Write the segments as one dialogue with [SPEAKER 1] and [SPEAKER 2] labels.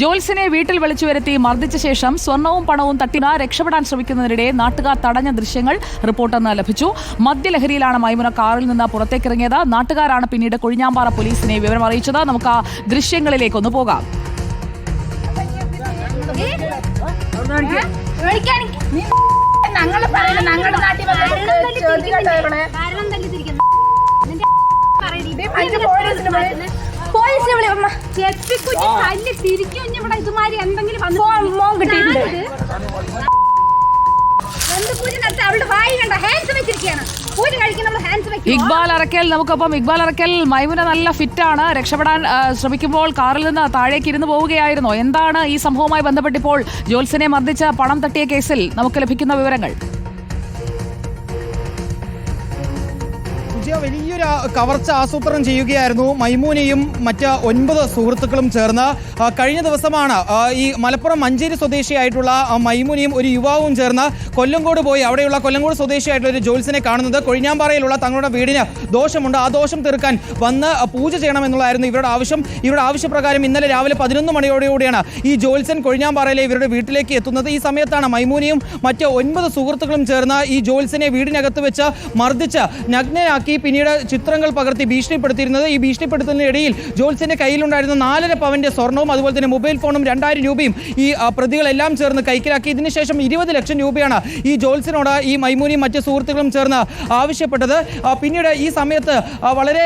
[SPEAKER 1] ജോൽസിനെ വീട്ടിൽ വിളിച്ചു വരുത്തി മർദ്ദിച്ച ശേഷം സ്വർണവും പണവും തട്ടിന രക്ഷപ്പെടാൻ ശ്രമിക്കുന്നതിനിടെ നാട്ടുകാർ തടഞ്ഞ ദൃശ്യങ്ങൾ റിപ്പോർട്ടെന്ന് ലഭിച്ചു. മദ്യലഹരിയിലാണ് മൈമുന കാറിൽ നിന്ന് പുറത്തേക്കിറങ്ങിയത്. നാട്ടുകാരാണ് പിന്നീട് കൊഴിഞ്ഞാമ്പാറ പോലീസിനെ വിവരം അറിയിച്ചത്. നമുക്ക് ആ
[SPEAKER 2] ദൃശ്യങ്ങളിലേക്ക് ഒന്ന് പോകാം.
[SPEAKER 3] ഞങ്ങൾ പോലീസിനെ വിളി-
[SPEAKER 2] പോലീസിനെ വിളി അമ്മ. ചെപ്പിക്കുറ്റി തല്ലി തിരിക്കും ഇനി ഇവിടെ ഇതുമാതിരി എന്തെങ്കിലും വന്ന്
[SPEAKER 3] മോൻ കിട്ടിയിട്ടുണ്ട്.
[SPEAKER 1] ഇക്ബാൽ അറക്കൽ നമുക്കൊപ്പം ഇക്ബാൽ അറക്കൽ മൈമുന നല്ല ഫിറ്റാണ് രക്ഷപ്പെടാൻ ശ്രമിക്കുമ്പോൾ കാറിൽ നിന്ന് താഴേക്ക് ഇരുന്ന് പോവുകയായിരുന്നു. എന്താണ് ഈ സംഭവവുമായി ബന്ധപ്പെട്ടിപ്പോൾ ജോൽസിനെ മർദ്ദിച്ച പണം തട്ടിയ കേസിൽ നമുക്ക് ലഭിക്കുന്ന വിവരങ്ങൾ?
[SPEAKER 4] വിജയ വലിയൊരു കവർച്ച ആസൂത്രണം ചെയ്യുകയായിരുന്നു. മൈമൂനയും മറ്റ് ഒൻപത് സുഹൃത്തുക്കളും ചേർന്ന് കഴിഞ്ഞ ദിവസമാണ് ഈ മലപ്പുറം മഞ്ചേരി സ്വദേശിയായിട്ടുള്ള മൈമൂനയും ഒരു യുവാവും ചേർന്ന് കൊല്ലങ്കോട് പോയി. അവിടെയുള്ള കൊല്ലങ്കോട് സ്വദേശിയായിട്ടുള്ള ഒരു ജോത്സ്യനെ കാണുന്നത്. കൊഴിഞ്ഞാമ്പാറയിലുള്ള തങ്ങളുടെ വീടിന് ദോഷമുണ്ട്. ആ ദോഷം തീർക്കാൻ വന്ന് പൂജ ചെയ്യണമെന്നുള്ളതായിരുന്നു ഇവരുടെ ആവശ്യം. ഇവരുടെ ആവശ്യപ്രകാരം ഇന്നലെ രാവിലെ പതിനൊന്ന് മണിയോടുകൂടിയാണ് ഈ ജോൽസൻ കൊഴിഞ്ഞാമ്പാറയിലെ ഇവരുടെ വീട്ടിലേക്ക് എത്തുന്നത്. ഈ സമയത്താണ് മൈമൂനയും മറ്റ് ഒൻപത് സുഹൃത്തുക്കളും ചേർന്ന് ഈ ജോത്സ്യനെ വീടിനകത്ത് വെച്ച് മർദ്ദിച്ച് നഗ്നയാക്കി പിന്നീട് ചിത്രങ്ങൾ പകർത്തി ഭീഷണിപ്പെടുത്തിയിരുന്നത് ഈ ഭീഷണിപ്പെടുത്തുന്നതിനിടയിൽ ജോത്സ്യന്റെ കയ്യിലുണ്ടായിരുന്ന നാലര പവന്റെ സ്വർണവും അതുപോലെ തന്നെ മൊബൈൽ ഫോണും രണ്ടായിരം രൂപയും ഈ പ്രതികളെല്ലാം ചേർന്ന് കൈക്കലാക്കി. ഇതിനുശേഷം ഇരുപത് ലക്ഷം രൂപയാണ് ഈ ജോത്സ്യനോട് ഈ മൈമൂനിയും മറ്റ് സുഹൃത്തുക്കളും ചേർന്ന് ആവശ്യപ്പെട്ടത്. പിന്നീട് ഈ സമയത്ത് വളരെ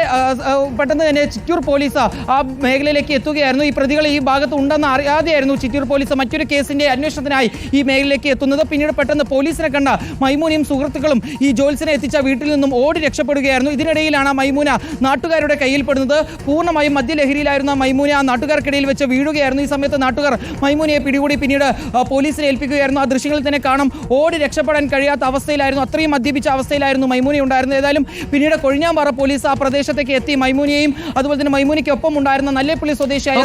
[SPEAKER 4] പെട്ടെന്ന് തന്നെ ചിറ്റൂർ പോലീസ് ആ മേഖലയിലേക്ക് എത്തുകയായിരുന്നു. ഈ പ്രതികൾ ഈ ഭാഗത്ത് ഉണ്ടെന്ന് അറിയാതെയായിരുന്നു ചിറ്റൂർ പോലീസ് മറ്റൊരു കേസിന്റെ അന്വേഷണത്തിനായി ഈ മേഖലയിലേക്ക് എത്തുന്നത്. പിന്നീട് പെട്ടെന്ന് പോലീസിനെ കണ്ട മൈമൂനിയും സുഹൃത്തുക്കളും ഈ ജോത്സ്യനെ എത്തിച്ച വീട്ടിൽ നിന്നും ഓടി രക്ഷപ്പെടുകയായിരുന്നു. ഇതിനിടയിലാണ് മൈമൂന നാട്ടുകാരുടെ കയ്യിൽപ്പെടുന്നത്. പൂർണമായും മദ്യലഹരിയിലായിരുന്ന മൈമൂന ആ നാട്ടുകാർക്കിടയിൽ വെച്ച് വീഴുകയായിരുന്നു. ഈ സമയത്ത് നാട്ടുകാർ മൈമൂനയെ പിടികൂടി പിന്നീട് പോലീസിനെ ഏൽപ്പിക്കുകയായിരുന്നു. ആ ദൃശ്യങ്ങളിൽ തന്നെ കാണാം ഓടി രക്ഷപ്പെടാൻ കഴിയാത്ത അവസ്ഥയിലായിരുന്നു. അത്രയും മദ്യപിച്ച അവസ്ഥയിലായിരുന്നു മൈമൂന ഉണ്ടായിരുന്നത്. ഏതായാലും പിന്നീട് കൊഴിഞ്ഞാമ്പാറ പോലീസ് ആ പ്രദേശത്തേക്ക് എത്തി മൈമൂനയെയും അതുപോലെ തന്നെ മൈമൂനയ്ക്ക് ഒപ്പം ഉണ്ടായിരുന്ന നല്ലേപ്പള്ളി സ്വദേശിയായ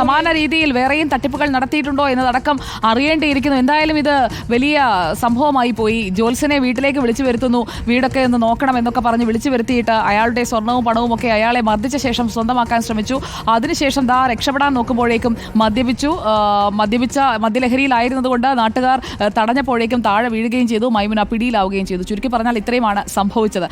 [SPEAKER 1] സമാന രീതിയിൽ വേറെയും തട്ടിപ്പുകൾ നടത്തിയിട്ടുണ്ടോ എന്നതടക്കം അറിയേണ്ടിയിരിക്കുന്നു. എന്തായാലും ഇത് വലിയ സംഭവമായി പോയി. ജോത്സനെ വീട്ടിലേക്ക് വിളിച്ചു വരുത്തുന്നു. വീടൊക്കെ ഒന്ന് നോക്കണം എന്നൊക്കെ പറഞ്ഞ് വിളിച്ചു വരുത്തിയിട്ട് അയാളുടെ സ്വർണവും പണവും ഒക്കെ അയാളെ മർദ്ദിച്ച ശേഷം സ്വന്തമാക്കാൻ ശ്രമിച്ചു. അതിനുശേഷം ദാ രക്ഷപ്പെടാൻ നോക്കുമ്പോഴേക്കും മദ്യപിച്ചു. മദ്യപിച്ച മദ്യലഹരിയിലായിരുന്നതുകൊണ്ട് നാട്ടുകാർ തടഞ്ഞപ്പോഴേക്കും താഴെ വീഴുകയും ചെയ്തു. മൈമുന പിടിയിലാവുകയും ചെയ്തു. ചുരുക്കി പറഞ്ഞാൽ ഇത്രയുമാണ് സംഭവിച്ചത്.